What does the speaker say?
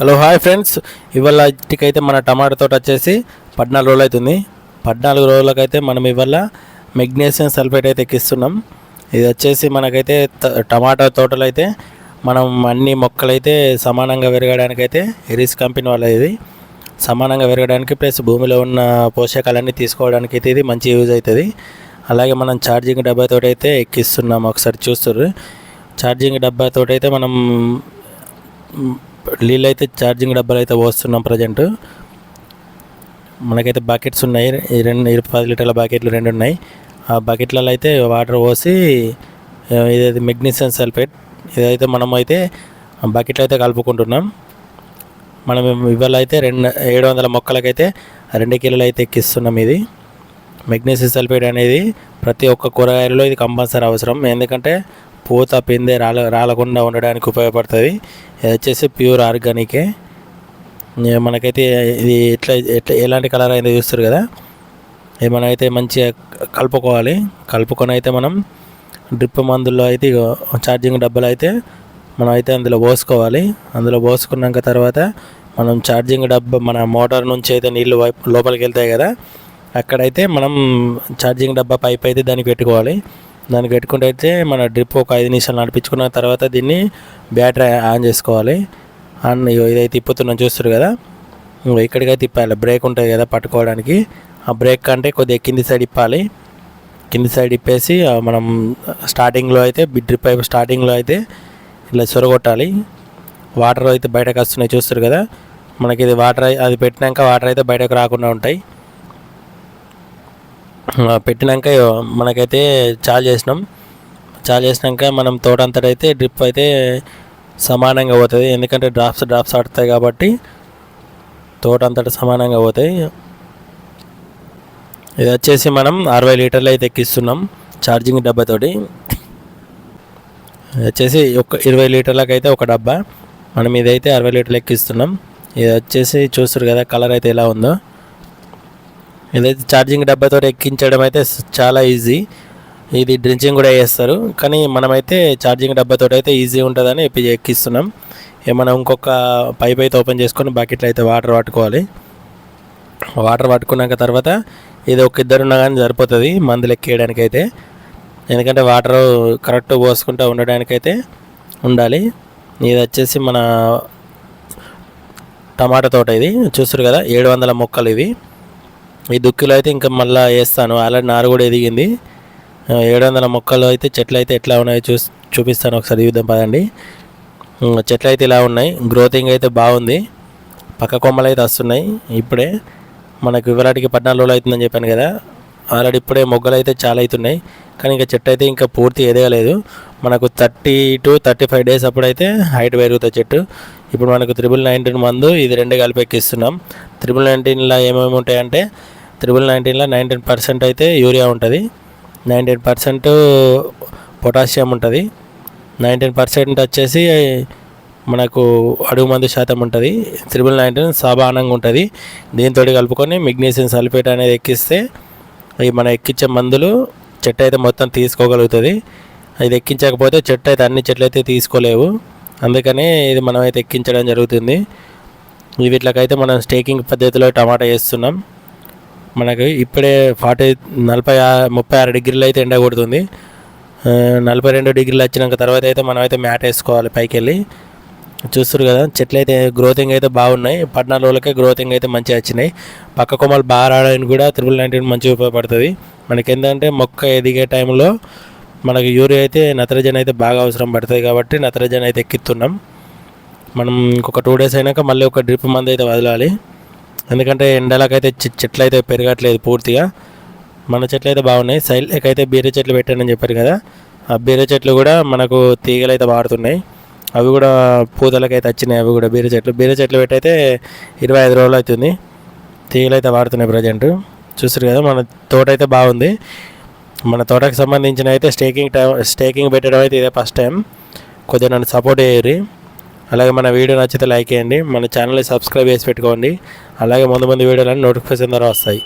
Hello hi friends. ఇవాళ ఇంటికైతే మన టమాటా తోట వచ్చేసి పద్నాలుగు రోజులు అవుతుంది. పద్నాలుగు రోజులకైతే మనం ఇవాళ మెగ్నీషియం సల్ఫేట్ అయితే ఎక్కిస్తున్నాం. ఇది వచ్చేసి మనకైతే టమాటా తోటలు అయితే మనం అన్ని మొక్కలైతే సమానంగా పెరగడానికైతే ఎరిస్ కంపెనీ వాళ్ళ ఇది. సమానంగా పెరగడానికి ప్లస్ భూమిలో ఉన్న పోషకాలన్నీ తీసుకోవడానికి అయితే ఇది మంచి యూజ్ అవుతుంది. అలాగే మనం ఛార్జింగ్ డబ్బాతో అయితే ఎక్కిస్తున్నాం. ఒకసారి చూస్తారు ఛార్జింగ్ డబ్బాతో అయితే మనం నీళ్ళు అయితే ఛార్జింగ్ డబ్బాలు అయితే పోస్తున్నాం ప్రజెంట్ మనకైతే బకెట్స్ ఉన్నాయి. ఈ రెండు ఇరవై పది లీటర్ల బకెట్లు రెండు ఉన్నాయి. ఆ బకెట్లలో అయితే వాటర్ పోసి ఇదైతే మెగ్నీషియం సల్ఫేట్ ఇదైతే మనం అయితే బకెట్లో అయితే కలుపుకుంటున్నాం. మనం ఇవాళ అయితే రెండు ఏడు వందల మొక్కలకైతే రెండు కిలోలు అయితే ఎక్కిస్తున్నాం ఇది. మెగ్నీషియం సల్ఫేట్ అనేది ప్రతి ఒక్క కూరగాయలలో ఇది కంపల్సరీ అవసరం. ఎందుకంటే పూత పిందె రాల రాలకుండా ఉండడానికి ఉపయోగపడుతుంది. ఇది వచ్చేసి ప్యూర్ ఆర్గానికే. మనకైతే ఇది ఎట్లా ఎట్లా ఎలాంటి కలర్ అయితే చూస్తారు కదా. ఇది అయితే మంచిగా కలుపుకోవాలి. కలుపుకొని అయితే మనం డ్రిప్ మందుల్లో అయితే ఛార్జింగ్ డబ్బాలు అయితే మనం అయితే అందులో పోసుకోవాలి. అందులో పోసుకున్నాక తర్వాత మనం ఛార్జింగ్ డబ్బా మన మోటార్ నుంచి అయితే నీళ్ళు వైపు లోపలికి వెళ్తాయి కదా. అక్కడైతే మనం ఛార్జింగ్ డబ్బా పైప్ అయితే దానికి పెట్టుకోవాలి. దాన్ని పెట్టుకుంటే అయితే మన డ్రిప్ ఒక ఐదు నిమిషాలు నడిపించుకున్న తర్వాత దీన్ని బ్యాటరీ ఆన్ చేసుకోవాలి. ఆన్ ఇదైతే తిప్పుతున్నాం చూస్తారు కదా. నువ్వు ఇక్కడికైతే తిప్పాలి. బ్రేక్ ఉంటుంది కదా పట్టుకోవడానికి. ఆ బ్రేక్ కంటే కొద్దిగా కింది సైడ్ ఇప్పాలి కింది సైడ్ ఇప్పేసి మనం స్టార్టింగ్లో అయితే డ్రిప్ పైప్ స్టార్టింగ్లో అయితే ఇలా సొరగొట్టాలి. వాటర్ అయితే బయటకు వస్తున్నాయి చూస్తారు కదా. మనకి ఇది వాటర్ అది పెట్టినాక వాటర్ అయితే బయటకు రాకుండా ఉంటాయి. పెట్టినాక మనకైతే చాలు చేసినాం. చాలు చేసినాక మనం తోట అంతటైతే అయితే డ్రిప్ అయితే సమానంగా పోతుంది. ఎందుకంటే డ్రాప్స్ డ్రాప్స్ ఆడుతాయి కాబట్టి తోట అంతటా సమానంగా పోతాయి ఇది వచ్చేసి మనం అరవై లీటర్లు అయితే ఎక్కిస్తున్నాం ఛార్జింగ్ డబ్బాతోటి. వచ్చేసి ఒక ఇరవై లీటర్లకు అయితే ఒక డబ్బా. మనం ఇదైతే అరవై లీటర్లు ఎక్కిస్తున్నాం. ఇది వచ్చేసి చూస్తారు కదా కలర్ అయితే ఎలా ఉందో. ఇదైతే ఛార్జింగ్ డబ్బాతో ఎక్కించడం అయితే చాలా ఈజీ. ఇది డ్రించింగ్ కూడా వేస్తారు కానీ మనమైతే ఛార్జింగ్ డబ్బాతో అయితే ఈజీ ఉంటుందని ఎప్పి ఎక్కిస్తున్నాం. ఏమైనా మనం ఇంకొక పైప్ అయితే ఓపెన్ చేసుకొని బకెట్లో అయితే వాటర్ పట్టుకోవాలి వాటర్ పట్టుకున్నాక తర్వాత ఇది ఒక ఇద్దరు ఉన్నా కానీ సరిపోతుంది మందులు ఎక్కేయడానికి అయితే ఎందుకంటే వాటర్ కరెక్ట్ పోసుకుంటూ ఉండడానికైతే ఉండాలి. ఇది వచ్చేసి మన టమాటా తోట ఇది. చూస్తారు కదా ఏడు వందల మొక్కలు ఇవి. ఈ దుక్కిలో అయితే ఇంకా మళ్ళీ వేస్తాను. ఆల్రెడీ నారు కూడా ఎదిగింది. ఏడు వందల మొక్కలు అయితే చెట్లు అయితే ఎట్లా ఉన్నాయో చూ చూపిస్తాను ఒకసారి. చూద్దాం పదండి. చెట్లు అయితే ఇలా ఉన్నాయి. గ్రోతింగ్ అయితే బాగుంది. పక్క కొమ్మలు అయితే వస్తున్నాయి ఇప్పుడే. మనకు వివరాటికి పద్నాలుగు రోజులు అవుతుందని చెప్పాను కదా. ఆల్రెడీ ఇప్పుడే మొగ్గలు అయితే చాలా అవుతున్నాయి. కానీ ఇంకా చెట్టు అయితే ఇంకా పూర్తి ఎదగలేదు. మనకు thirty two thirty five days అప్పుడైతే హైట్ పెరుగుతుంది చెట్టు. ఇప్పుడు మనకు త్రిబుల్ నైన్టీన్ మందు ఇది రెండు కలిపి ఎక్కిస్తున్నాం. త్రిబుల్ నైన్టీన్లో ఏమేమి ఉంటాయంటే త్రిబుల్ నైన్టీన్లో నైన్టీన్ పర్సెంట్ అయితే యూరియా ఉంటుంది. నైన్టీన్ పర్సెంట్ పొటాషియం ఉంటుంది. నైన్టీన్ పర్సెంట్ వచ్చేసి మనకు అడుగు మందు శాతం ఉంటుంది. త్రిబుల్ నైన్టీన్ సాధారణంగా ఉంటుంది. దీంతో కలుపుకొని మెగ్నీషియం సల్ఫేట్ అనేది ఎక్కిస్తే అవి మనం ఎక్కించే మందులు చెట్టు అయితే మొత్తం తీసుకోగలుగుతుంది. ఇది ఎక్కించకపోతే చెట్టు అయితే అన్ని చెట్లు అయితే తీసుకోలేవు. అందుకనే ఇది మనం అయితే ఎక్కించడం జరుగుతుంది. వీటికైతే మనం స్టేకింగ్ పద్ధతిలో టమాటా వేస్తున్నాం. మనకి ఇప్పుడే ఫార్టీ నలభై ఆ- ముప్పై ఆరు డిగ్రీలు అయితే ఎండ కొడుతుంది. నలభై రెండు డిగ్రీలు వచ్చినాక తర్వాత అయితే మనం అయితే మ్యాట్ వేసుకోవాలి పైకి వెళ్ళి చూస్తారు కదా చెట్లు అయితే గ్రోతింగ్ అయితే బాగున్నాయి. పద్నాలుగు రోజులకే గ్రోతింగ్ అయితే మంచిగా వచ్చినాయి. పక్క కొమ్మలు బాగా రావడానికి కూడా త్రిబుల్ నైన్టీన్ మంచిగా ఉపయోగపడుతుంది. మనకి ఏంటంటే మొక్క ఎదిగే టైంలో మనకి యూరియా అయితే నత్రజని అయితే బాగా అవసరం పడుతుంది కాబట్టి నత్రజని అయితే ఎక్కిస్తున్నాం మనం ఇంకొక టూ డేస్ అయినాక మళ్ళీ ఒక డ్రిప్ మంది అయితే వదలాలి. ఎందుకంటే ఎండలకైతే చెట్లు అయితే పెరగట్లేదు పూర్తిగా. మన చెట్లు అయితే బాగున్నాయి. సైడ్కి అయితే బీర చెట్లు పెట్టానని చెప్పారు కదా. ఆ బీర చెట్లు కూడా మనకు తీగలు అయితే వాడుతున్నాయి. అవి కూడా పూతలకైతే వచ్చినాయి. అవి కూడా బీర చెట్లు. బీర చెట్లు పెట్టయితే ఇరవై ఐదు రోజులు అవుతుంది. తీగలు అయితే వాడుతున్నాయి ప్రజెంట్. చూస్తారు కదా మన తోట అయితే బాగుంది. మన తోటకు సంబంధించిన అయితే స్టేకింగ్ టైం స్టేకింగ్ పెట్టడం అయితే ఇదే ఫస్ట్ టైం. కొద్దిగా నన్ను సపోర్ట్ చేయరు అలాగే మన వీడియో నచ్చితే లైక్ చేయండి. మన ఛానల్ని సబ్స్క్రైబ్ చేసి పెట్టుకోండి. అలాగే ముందు ముందు వీడియోలన్నీ నోటిఫికేషన్ ద్వారా వస్తాయి.